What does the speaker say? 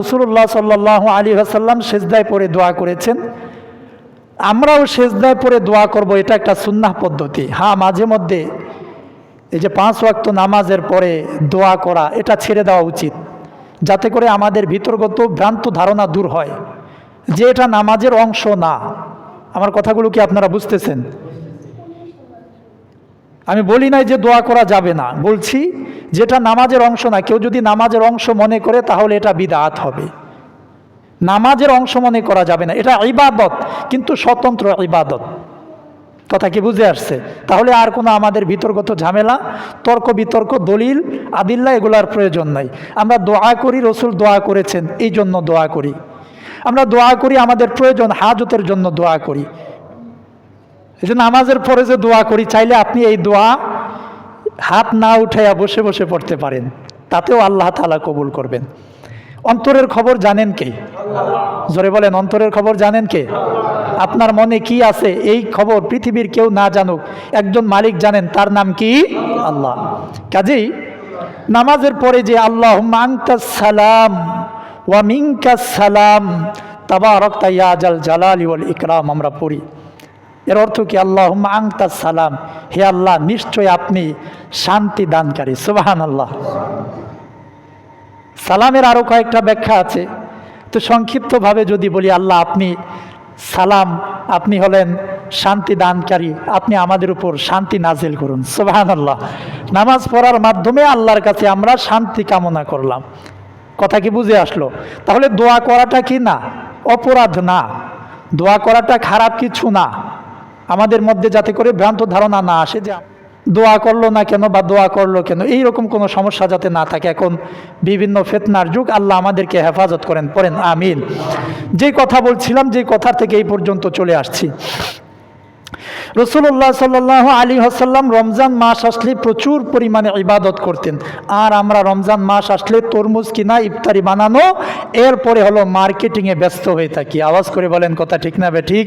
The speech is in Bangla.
রসুল্লাহ সাল্লাহ আলী আসাল্লাম সেজদায় পরে দোয়া করেছেন। আমরাও সেজদায় পরে দোয়া করব, এটা একটা সুন্নাহ পদ্ধতি। হ্যাঁ মাঝে মধ্যে এই যে পাঁচ ওয়াক্ত নামাজের পরে দোয়া করা, এটা ছেড়ে দেওয়া উচিত। যাতে করে আমাদের ভিতরগত ভ্রান্ত ধারণা দূর হয়। যে এটা নামাজের অংশ না। আমার কথাগুলো কি আপনারা বুঝতেছেন? আমি বলি নাই যে দোয়া করা যাবে না। বলছি, যেটা নামাজের অংশ না, কেউ যদি নামাজের অংশ মনে করে, তাহলে এটা বিদাত হবে। নামাজের অংশ মনে করা যাবে না, এটা ইবাদত, কিন্তু স্বতন্ত্র ইবাদত। কথা কি বুঝে আসছে? তাহলে আর কোনো আমাদের বিতর্কত ঝামেলা, তর্ক বিতর্ক, দলিল, আদিল্লা, এগুলার প্রয়োজন নাই। আমরা দোয়া করি, রসুল দোয়া করেছেন, এই জন্য দোয়া করি। আমরা দোয়া করি, আমাদের প্রয়োজন হাজতের জন্য দোয়া করি। এই যে নামাজের পরে যে দোয়া করি, চাইলে আপনি এই দোয়া হাত না উঠাইয়া বসে বসে পড়তে পারেন। তাতেও আল্লাহ তালা কবুল করবেন। অন্তরের খবর জানেন কে? জোরে বলেন, অন্তরের খবর জানেন কে? আপনার মনে কি আছে? এই খবর পৃথিবীর কেউ না জানুক। একজন মালিক জানেন, তার নাম কি? আল্লাহ। কাজেই নামাজের পরে যে আল্লাহ সালাম ওয়া মিঙ্কা সালাম, তাবারক তাইয়াজাল জালালি ওয়াল ইকরাম আমরা পড়ি। এর অর্থ কি? আল্লাহ আংতা সালাম। হে আল্লাহ, নিশ্চয় আপনি শান্তি দানকারী। সুবাহান আল্লাহ সালামের আরও কয়েকটা ব্যাখ্যা আছে। তো সংক্ষিপ্তভাবে যদি বলি, আল্লাহ আপনি সালাম, আপনি হলেন শান্তি দানকারী। আপনি আমাদের উপর শান্তি নাজিল করুন। সুবাহান আল্লাহ নামাজ পড়ার মাধ্যমে আল্লাহর কাছে আমরা শান্তি কামনা করলাম। কথা কি বুঝে আসলো? তাহলে দোয়া করাটা কি না? অপরাধ না। দোয়া করাটা খারাপ কিছু না। আমাদের মধ্যে যাতে করে ভ্রান্ত ধারণা না আসে যে দোয়া করল না কেন বা দোয়া করল কেন এই রকম কোনো সমস্যা যাতে না থাকে। এখন বিভিন্ন ফেতনার যুগ, আল্লাহ আমাদেরকে হেফাজত করেন, পড়েন, আমিন। যে কথা বলছিলাম, যে কথা থেকে এই পর্যন্ত চলে আসছি। রসুল্লাহ সাল্লাহ আলী হাসাল্লাম রমজান মাস আসলে প্রচুর পরিমাণে ইবাদত করতেন। আর আমরা রমজান মাস আসলে তরমুজ কিনা, ইফতারি বানানো, এরপরে হলো মার্কেটিংয়ে ব্যস্ত হয়ে থাকি। আওয়াজ করে বলেন, কথা ঠিক না বে ঠিক?